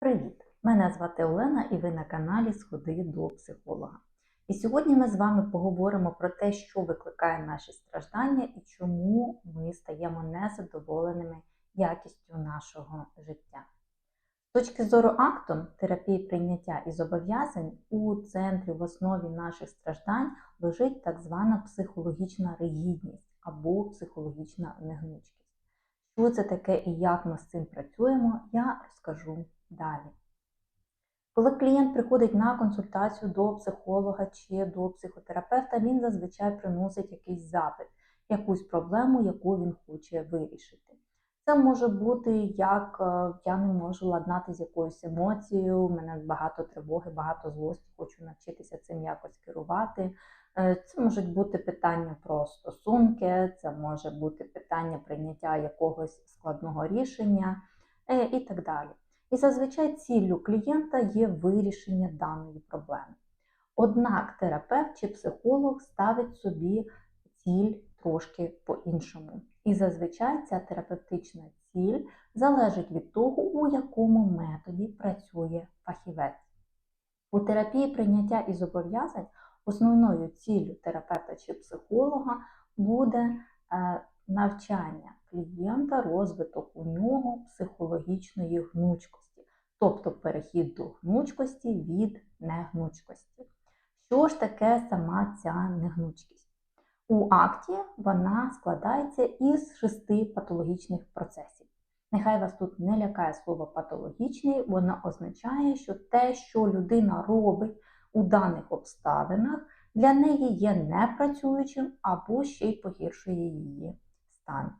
Привіт! Мене звати Олена і ви на каналі Сходи до психолога. І сьогодні ми з вами поговоримо про те, що викликає наші страждання і чому ми стаємо незадоволеними якістю нашого життя. З точки зору акту терапії прийняття і зобов'язань у центрі в основі наших страждань лежить так звана психологічна ригідність або психологічна негнучкість. Що це таке і як ми з цим працюємо, я розкажу далі. Коли клієнт приходить на консультацію до психолога чи до психотерапевта, він зазвичай приносить якийсь запит, якусь проблему, яку він хоче вирішити. Це може бути як е, я не можу ладнати з якоюсь емоцією, у мене багато тривоги, багато злості, хочу навчитися цим якось керувати. Е, Це можуть бути питання про стосунки, це може бути питання прийняття якогось складного рішення е, і так далі. І зазвичай ціллю клієнта є вирішення даної проблеми. Однак терапевт чи психолог ставить собі ціль трошки по-іншому. І зазвичай ця терапевтична ціль залежить від того, у якому методі працює фахівець. У терапії прийняття і зобов'язань основною ціллю терапевта чи психолога буде е, навчання клієнта, розвиток у нього психологічної гнучкості, тобто перехід до гнучкості від негнучкості. Що ж таке сама ця негнучкість? У акті вона складається із шести патологічних процесів. Нехай вас тут не лякає слово патологічний, воно означає, що те, що людина робить у даних обставинах, для неї є непрацюючим або ще й погіршує її стан.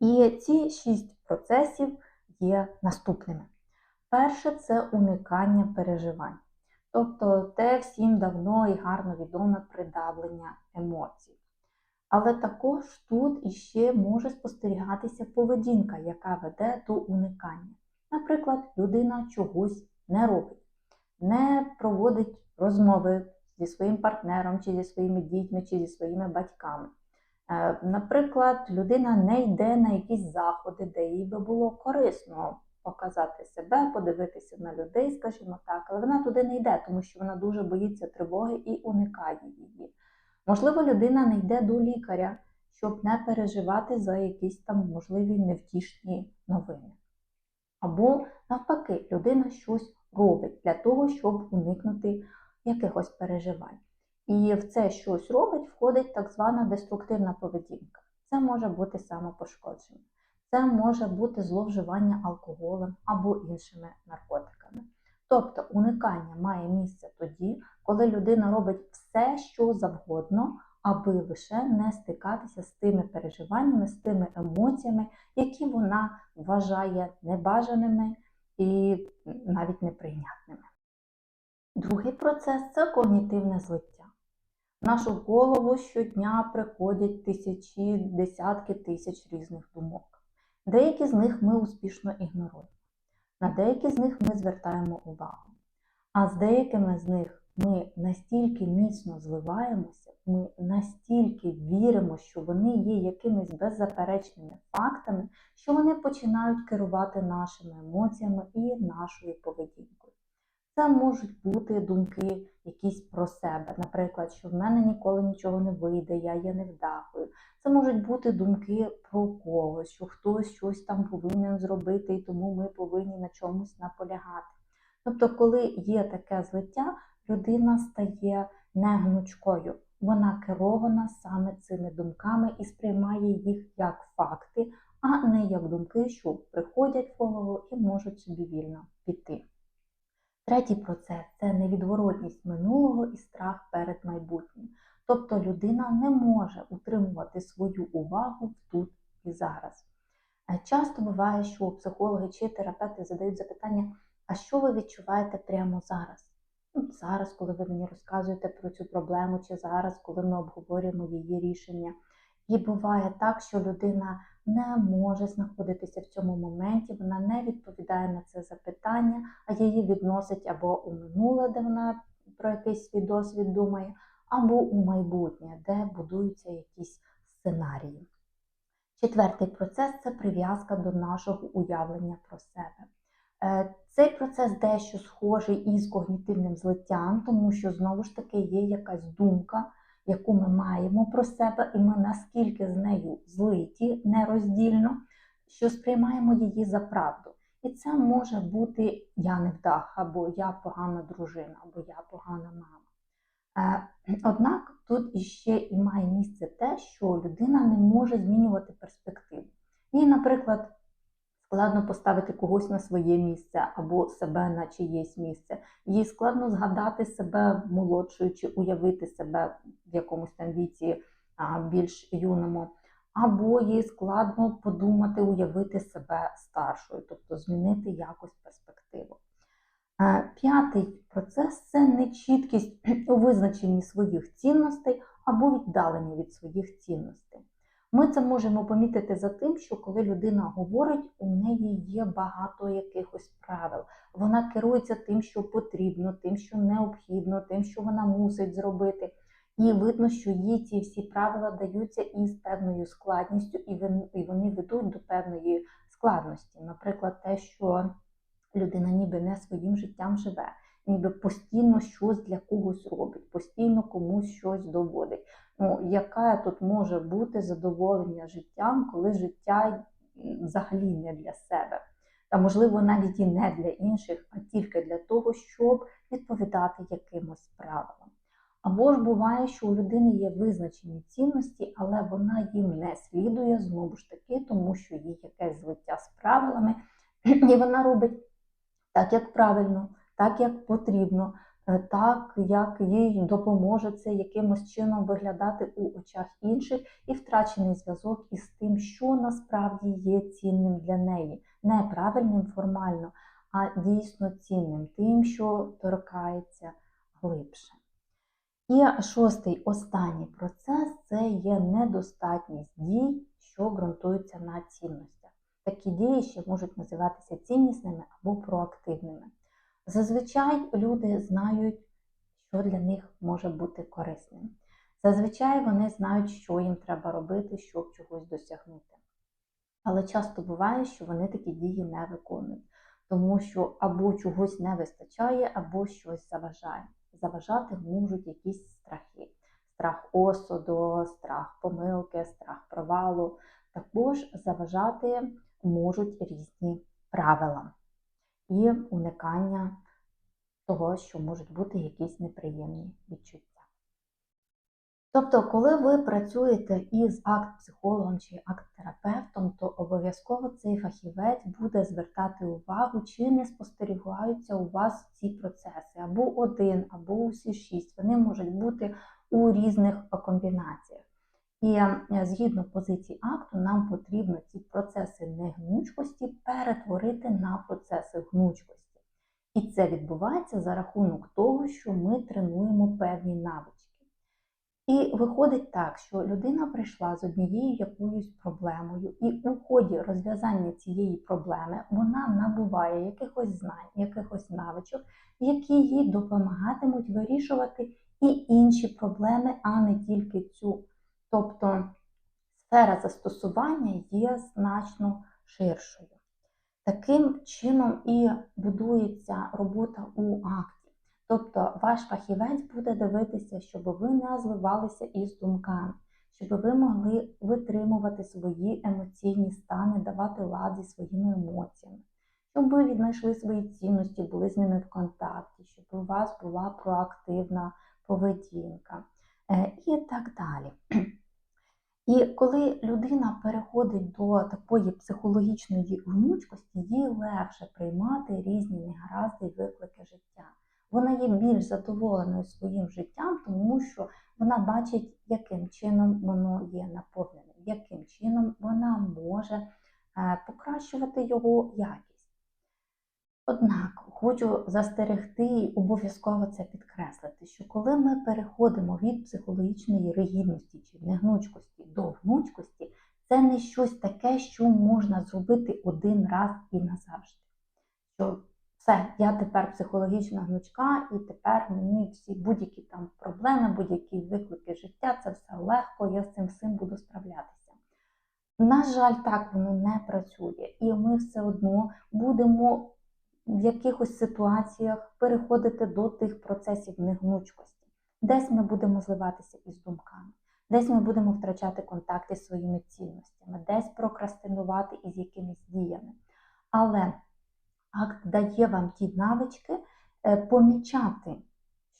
І ці шість процесів є наступними. Перше це уникання переживань, тобто те всім давно і гарно відоме придавлення емоцій. Але також тут іще може спостерігатися поведінка, яка веде до уникання. Наприклад, людина чогось не робить, не проводить розмови зі своїм партнером, чи зі своїми дітьми, чи зі своїми батьками. Е, Наприклад, людина не йде на якісь заходи, де їй би було корисно показати себе, подивитися на людей, скажімо так, але вона туди не йде, тому що вона дуже боїться тривоги і уникає її. Можливо, людина не йде до лікаря, щоб не переживати за якісь там можливі невтішні новини. Або, навпаки, людина щось робить для того, щоб уникнути якихось переживань. І в це щось робить, входить так звана деструктивна поведінка. Це може бути самопошкодження, це може бути зловживання алкоголем або іншими наркотиками. Тобто уникання має місце тоді, коли людина робить все, що завгодно, аби лише не стикатися з тими переживаннями, з тими емоціями, які вона вважає небажаними і навіть неприйнятними. Другий процес це когнітивне злиття. Нашу голову щодня приходять тисячі, десятки тисяч різних думок. Деякі з них ми успішно ігноруємо, на деякі з них ми звертаємо увагу. А з деякими з них ми настільки міцно зливаємося, ми настільки віримо, що вони є якимись беззаперечними фактами, що вони починають керувати нашими емоціями і нашою поведінкою. Це можуть бути думки якісь про себе, наприклад, що в мене ніколи нічого не вийде, я є невдахою. Це можуть бути думки про когось, що хтось щось там повинен зробити, і тому ми повинні на чомусь наполягати. Тобто, коли є таке злиття, людина стає негнучкою. Вона керована саме цими думками і сприймає їх як факти, а не як думки, що приходять в голову і можуть собі вільно піти. Третій процес це невідворотність минулого і страх перед майбутнім. Тобто людина не може утримувати свою увагу тут і зараз. Е, Часто буває, що психологи чи терапевти задають запитання, а що ви відчуваєте прямо зараз? Ну, Зараз, коли ви мені розказуєте про цю проблему, чи зараз, коли ми обговорюємо її рішення. І буває так, що людина не може знаходитися в цьому моменті, вона не відповідає на це запитання, а її відносить або у минуле, де вона про якийсь свій досвід думає, або у майбутнє, де будуються якісь сценарії. Четвертий процес це прив'язка до нашого уявлення про себе. Е, Цей процес дещо схожий із когнітивним злиттям, тому що знову ж таки є якась думка, яку ми маємо про себе, і ми наскільки з нею злиті нероздільно, що сприймаємо її за правду. І це може бути я невдах, або я погана дружина, або я погана мама. Е, Однак тут іще і має місце те, що людина не може змінювати перспективу. Їй, наприклад, складно поставити когось на своє місце або себе на чиєсь місце. Їй складно згадати себе молодшою чи уявити себе в якомусь там віці більш юному, або їй складно подумати, уявити себе старшою, тобто змінити якось перспективу. Е, П'ятий процес це нечіткість у визначенні своїх цінностей або віддалення від своїх цінностей. Ми це можемо помітити за тим, що коли людина говорить, у неї є багато якихось правил. Вона керується тим, що потрібно, тим, що необхідно, тим, що вона мусить зробити. І видно, що їй ці всі правила даються із певною складністю, і вони ведуть до певної складності. Наприклад, те, що людина ніби не своїм життям живе, ніби постійно щось для когось робить, постійно комусь щось доводить. Ну, яке тут може бути задоволення життям, коли життя взагалі не для себе? Та можливо навіть і не для інших, а тільки для того, щоб відповідати якимось правилам. Або ж буває, що у людини є визначені цінності, але вона їм не слідує знову ж таки, тому що є якесь злиття з правилами, і вона робить так, як правильно, так, як потрібно, е, так, як їй допоможе це якимось чином виглядати у очах інших, і втрачений зв'язок із тим, що насправді є цінним для неї, не правильним формально, а дійсно цінним, тим, що торкається глибше. І шостий останній процес це є недостатність дій, що ґрунтуються на цінностях. Такі дії ще можуть називатися ціннісними або проактивними. Зазвичай люди знають, що для них може бути корисним. Зазвичай вони знають, що їм треба робити, щоб чогось досягнути. Але часто буває, що вони такі дії не виконують, тому що або чогось не вистачає, або щось заважає. Заважати можуть якісь страхи: страх осуду, страх помилки, страх провалу. Також заважати можуть різні правила і уникання того, що можуть бути якісь неприємні відчуття. Тобто, коли ви працюєте із акт-психологом чи акт-терапевтом, то обов'язково цей фахівець буде звертати увагу, чи не спостерігаються у вас ці процеси, або один, або усі шість. Вони можуть бути у різних комбінаціях. І е, згідно позиції акту, нам потрібно ці процеси негнучкості перетворити на процеси гнучкості. І це відбувається за рахунок того, що ми тренуємо певні навички. І виходить так, що людина прийшла з однією якоюсь проблемою, і у ході розв'язання цієї проблеми вона набуває якихось знань, якихось навичок, які їй допомагатимуть вирішувати і інші проблеми, а не тільки цю. Тобто сфера застосування є значно ширшою. Таким чином і будується робота у акті. Тобто ваш фахівець буде дивитися, щоб ви не зливалися із думками, щоб ви могли витримувати свої емоційні стани, давати лад зі своїми емоціями, щоб ви віднайшли свої цінності, були з ними в контакті, щоб у вас була проактивна поведінка е, і так далі. І коли людина переходить до такої психологічної гнучкості, їй легше приймати різні негаразди і виклики життя. Вона є більш задоволеною своїм життям, тому що вона бачить, яким чином воно є наповненим, яким чином вона може е, покращувати його якість. Однак хочу застерегти і обов'язково це підкреслити, що коли ми переходимо від психологічної ригідності чи негнучкості до гнучкості, це не щось таке, що можна зробити один раз і назавжди. Все, я тепер психологічна гнучка, і тепер мені всі будь-які там проблеми, будь-які виклики життя, це все легко, я з цим всім буду справлятися. На жаль, так воно не працює, і ми все одно будемо в якихось ситуаціях переходити до тих процесів негнучкості. Десь ми будемо зливатися із думками, десь ми будемо втрачати контакти зі своїми цінностями, десь прокрастинувати із якимись діями. Але акт дає вам ті навички е, помічати,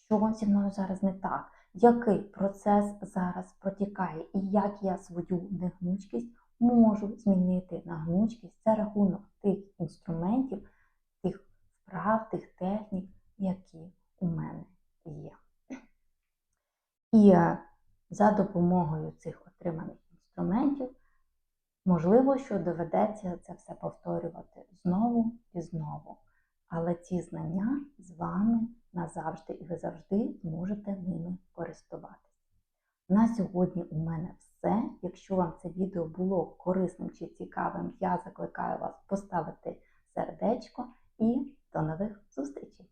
що зі мною зараз не так, який процес зараз протікає, і як я свою негнучкість можу змінити на гнучкість за рахунок тих інструментів, тих вправ, тих технік, які у мене є. І е, за допомогою цих отриманих інструментів, можливо, що доведеться це все повторювати знову і знову. Але ці знання з вами назавжди, і ви завжди зможете ними користуватися. На сьогодні у мене все. Якщо вам це відео було корисним чи цікавим, я закликаю вас поставити сердечко і до нових зустрічей!